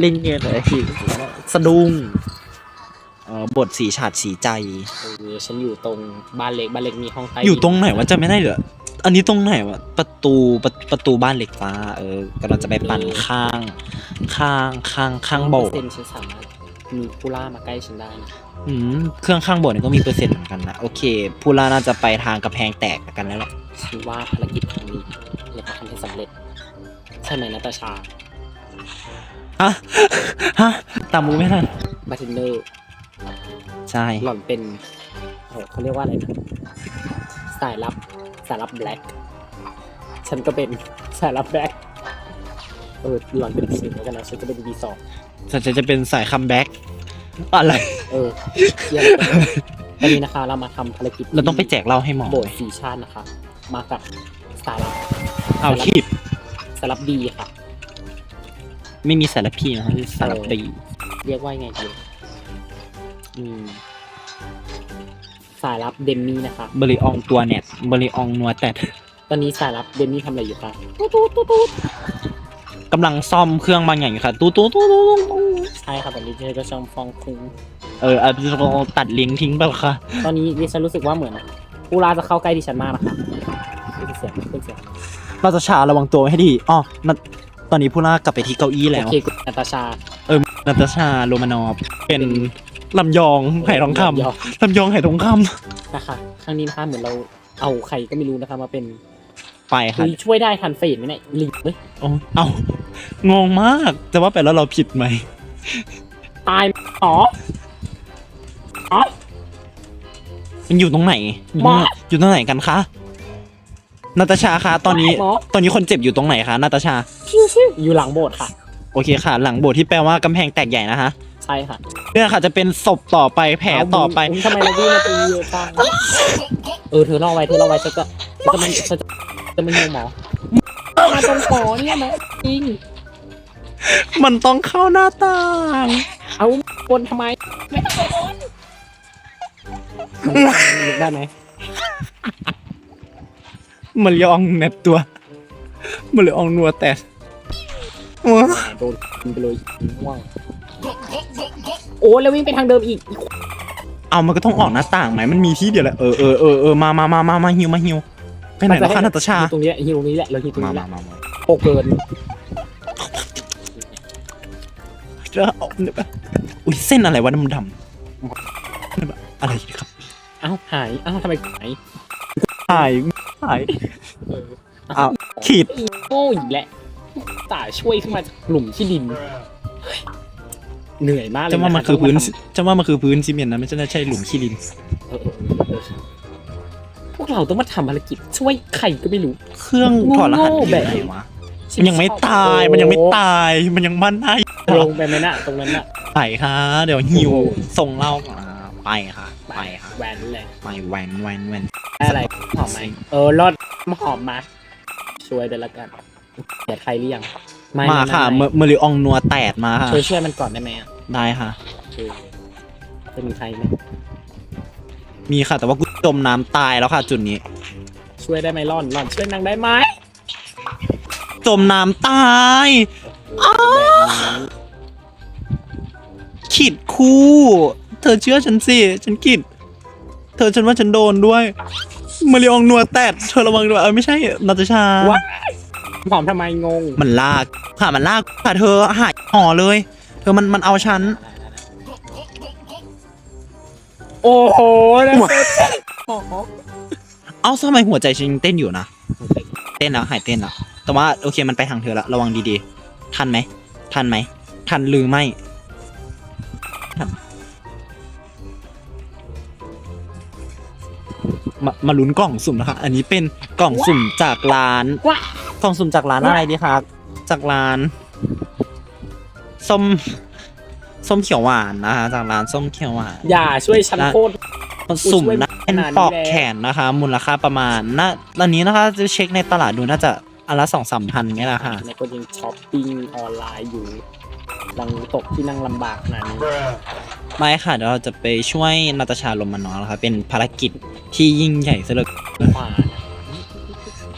เล่นเงินอะไรที่สะดุ้งเอ่อบทสีฉาดสีใจเออฉันอยู่ตรงบ้านเล็กบ้านเล็กมีห้องใต้อยู่ตรงไหนวะจะไม่ได้เหรออันนี้ตรงไหนวะประตูประประตูบ้านเหล็กฟ้า เออกำลังจะไปปั่นข้าง ข้างข้างข้างโบเปอสร์เซ็นต์ฉันสามารถมีผู้ล่ามาใกล้ฉันได้นะอืมเครื่องข้างโบสถ์เนี่ยก็มีเปอร์เซ็นต์เหมือนกันนะโอเคผู้ล่าน่าจะไปทางกระแพงแตกกันแล้วแหละฉันว่าภารกิจครั้งนี้เราจะทำให้สำเร็จ ใช่ไหมนาตาชา ฮะฮะตามมูไม่ทันบาร์เทนเดอร์ใช่หล่อนเป็นเอ่อเขาเรียกว่าอะไรนะสายลับสายลับแบล็กฉันก็เป็นสายลับแบล็กเออหล่อนเป็นบีหนึ่งแล้วกันนะฉันก็เป็นบีสองฉันจะเป็นสายคัมแบ็กอะไร เออเยี่ยมเลยตอนนี้นะคะ เรามาทำภารกิจเราต้องไปแจกเหล้าให้หมอโบสถ์สีชาตินะคะ มากับสายลับเอาขีดสายลับดีค่ะ ไม่มีสารพีนะครับที่สารปีเรียกว่ายังไงดีอืมสายลับเดมมี่นะคะบริอองตัวเน็ตบริอองนัวแตดตอนนี้สายลับเดมมี่ทำอะไรอยู่คะตูดตูดตูดตูดกำลังซ่อมเครื่องบางอย่างอยู่ค่ะตู้ตู้ตู้ตู้ตู้ใช่ค่ะตอนนี้เธอก็ชมฟองคุงเอออาจจะตัดลิงก์ทิ้งไปหรอค่ะ ตอนนี้ดิฉันรู้สึกว่าเหมือนผู้ราจะเข้าใกล้ดิฉันมากนะคะขึ้นเสียงขึ้นเสียงเราจะชาระวังตัวไว้ให้ดีอ๋อนัท ตอนนี้ผู้ล่ากลับไปที่เก้าอี้โอแล้วเคคุณนาตาชา เออนาตาชาโรมานอฟเป็นลำยองไหทองคยอำลำยองไหทองคนะคะครั้งนี้นะคะเหมือนเราเอาใครก็ไม่รู้นะคะมาเป็นำไปค่ะเฮ้ยช่วยได้ทันเฟดไหมเนี่ยลิงเฮ้ยโอ้เอางงมากจะว่าไปแล้วเราผิดไหม ตายหมออ๋อมันอยู่ตรงไหน อยู่ตรงไหนมา อยู่ตรงไหนกันคะ นาตาชาคะตอนนี้หมอ ตอนนี้คนเจ็บอยู่ตรงไหนคะนาตาชา อยู่หลังโบสถ์ค่ะ โอเคค่ะ หลังโบสถ์ที่แปลว่ากำแพงแตกใหญ่นะฮะใช่ค่ะเนี่ยค่ะจะเป็นศพต่อไปแผลต่อไปเามึงทำไมเราวิ่งมาตีเยอะจังเออเธอเล่าไว้เธอเล่าไว้ฉันก็ฉันจะมันฉันจะจะไม่หิวหมอมาตรงหมอเนี่ยนะจริงมันต้องเข้าหน้าต่าง เอาบนทำไมไม่ต้องบนมันได้ไหม มันยองเน็บตัว มันเลยอองนัวแต่โอ้โดนกินไปเลยว่างโอ้แล้ววิ่งไปทางเดิมอีกอีกเอามันก็ต้องออกหน้าต่างไหมมันมีที่เดียวแหละเออเออเออเออมามามามามาฮิวมาฮิวไปไหนแล้วคะนาตาชาตรงนี้ฮิวตรงนี้แหละเราฮิวตรงมานี้แหมาละมามาโปเกินจะเอาเนี่ยแบบอุ้ยเส้นอะไรวะดำดำอะไรครับเอ้าหายเอ้าทำไมหายหาย หายเอออ้าวขีดอีโง่อีกแล้วตายช่วยขึ้นมาจากหลุมที่ดินเฮ้ยเหนื่อยมากเลยจะว่ามันะคือพื้นต้งาทจะว่ามันคือพื้นซีเมนต์นะไม่ใช่ใช่หลุมขี้ดินำเออเออเออเออพวกเราต้องมาทำภารกิจช่วยใครก็ไม่รู้ เครื่องถอดรหัสอยู่โง่ๆแบบไหนวะมันยังไม่ตายมันยังไม่ตาย มันยังบ้านได้ลงไปไหมน่ะตรงนั้นน่ะไปค่ะ เดี๋ยวหิวโอ้โหส่งเหล่าก่อนอ่าไปค่ะ ไปค่ะแหวนเลยไปแวนแวนแวนได้ อะไรหอมไหมเออรอดหอมมาช่วยเดี๋ยวละกันเดี๋ยวใครหรือยังไมาค่ะไเมเมอริอองนัวแตดมาค่ะช่วยช่วยมันก่อนได้ไหมอะได้ค่ะเออจะมีใครไหมมีค่ะ แต่ว่ากูจมน้ำตายแล้วค่ะ จุดนี้ ช่วยได้ไหมร่อนร่อนช่วยนางได้ไหมจมน้ำตายโอ้โหแบบนี้ขีดคู่ เธอเชื่อฉันสิ ฉันขีดเธอฉันว่าฉันโดนด้วยเมอริอองนัวแตดเธอระวังด้วยเออไม่ใช่นาตาชาว้ายหอมทำไมงง มันลากค่ะมันลากค่ะเธอหายห่อเลย เธอมันมันเอาฉัน โอ้โหแล้วว้ายอ๋อเอ้าทำไมหัวใจฉันยังเต้นอยู่นะ เต้นแล้วหายเต้นแล้วแต่ว่าโอเคมันไปทางเธอแล้วระวังดีๆ ทันไหม ทันไหม ทันหรือไม่ทัน มามาลุ้นกล่องสุ่มนะคะ อันนี้เป็นกล่องสุ่มจากร้านว้ายกล่องสุ่มจากร้านอะไรดีคะจากร้านส้มส้มเขียวหวานนะคะจากร้านส้มเขียวหวานอย่าช่วยฉันนะโคตรสุ่มนะขเป็นนาดนี้ปอกแล้วแขนนะคะ มูลค่าประมาณน่าตอนนี้นะคะจะเช็คในตลาดดูน่าจะอันละสองสามพันนี่แหละค่ะ ในคนยังช้อปปิ้งออนไลน์อยู่ ลังตกที่นั่งลำบากขนาดนี้ไม่ค่ะเดี๋ยวเราจะไปช่วยนาตาชาลมมานอนนะคะเป็นภารกิจที่ยิ่งใหญ่สลดขวา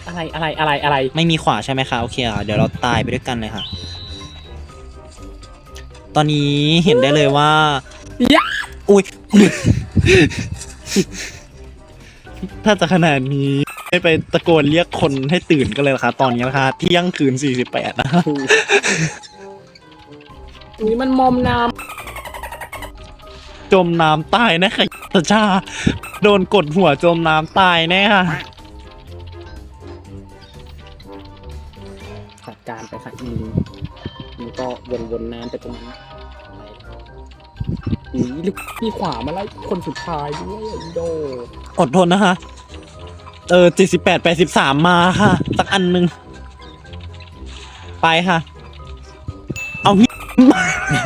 อะไรอะไรอะไรอะไรไม่มีขวาใช่ไหมคะโอเคค่ะเดี๋ยวเราตายไปด้วยกันเลยค่ะ ตอนนี้เห็นได้เลยว่ายะอุ้ยถ้าจะขนาดนี้ไม่ไปตะโกนเรียกคนให้ตื่นกันเลยเหรอคะตอนนี้นะคะเที่ยงคืน48นะคะ นี่มันมอมน้จมน้ำตายนะค่ะตาชาโดนกดหัวจมน้ำตายแน่ค่ะำจัดการไปค่ะอีลิงมันก็วนๆน้ำไปตรงนั้นไปนี่ลูกพี่ขวามาไล่คนสุดท้ายด้วยไอ้โดอดทนนะคะ เออเจ็ดสิบแปดแปดสิบสามมาค่ะ สักอันหนึ่งไปค่ะเอาไม่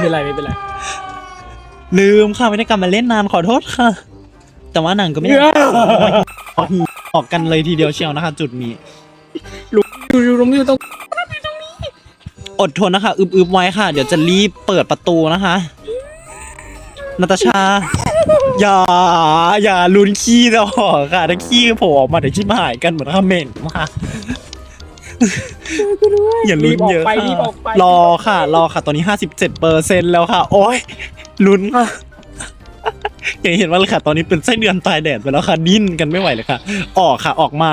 เป็นไรไม่เป็นไรลืมค่ะไม่ได้กลับมาเล่นนานขอโทษค่ะ แต่ว่าหนังก็ไม่ได้ออกกันเลยทีเดียวเชียวนะคะ จุดนี้อยู่อยู่ตรงนี้อยู่ตรงอดทนนะคะ อึบๆไว้ค่ะ เดี๋ยวจะรีบเปิดประตูนะคะนาตาชา อย่า อย่าลุ้นขี้จะออกค่ะถ้าขี้โผล่ออกมาเดี๋ยวชิบหายกันเหมือนคาเมนค่ะ อย่าลุ้นเยอะรีบออกไปค่ะรีบออกไปรอค่ะ รอค่ะ ตอนนี้ห้าสิบเจ็ดเปอร์เซ็นแล้วค่ะ โอ้ยลุ้นค่ะอย่างเห็นว่าเลยค่ะ ตอนนี้เป็นไส้เดือนตายแดดไปแล้วค่ะ ดิ้นกันไม่ไหวเลยค่ะ ออกค่ะ ออกมา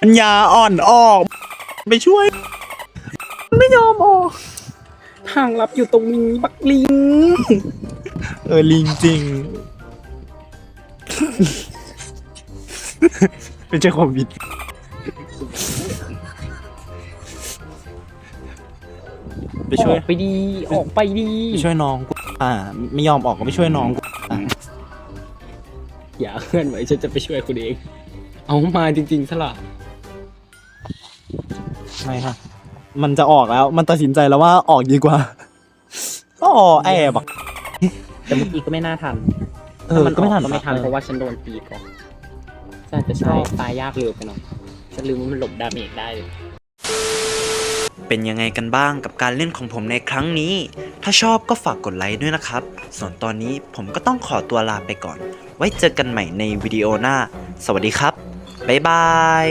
ปัญญาอ่อนออก ไปช่วย ไม่ยอมออกทางลับอยู่ตรงนี้บักลิง เออ ลิงจริง ไม่ใช่โควิด ไปช่วย ออกไปดี ออกไปดีไปช่วยน้องกูอ่า ไม่ยอมออกก็ไปช่วยน้องกูอะอย่าเคลื่อนไหวฉันจะไปช่วยคุณเอง เอามาจริงๆสละไม่ค่ะ มันจะออกแล้ว มันตัดสินใจแล้วว่าออกดีกว่าก็แอบอะแต่เมื่อกี้ก็ไม่น่าทันเออก็ไม่ทันก็ไม่ทันออเพราะว่าฉันโดนตีก่อนฉันอาจจะชอบตายยากเร็วไปหน่อยฉันลืมว่ามันหลบดาเมจได้ เป็นยังไงกันบ้างกับการเล่นของผมในครั้งนี้ ถ้าชอบก็ฝากกดไลค์ด้วยนะครับ ส่วนตอนนี้ผมก็ต้องขอตัวลาไปก่อน ไว้เจอกันใหม่ในวิดีโอหน้า สวัสดีครับ บ๊ายบาย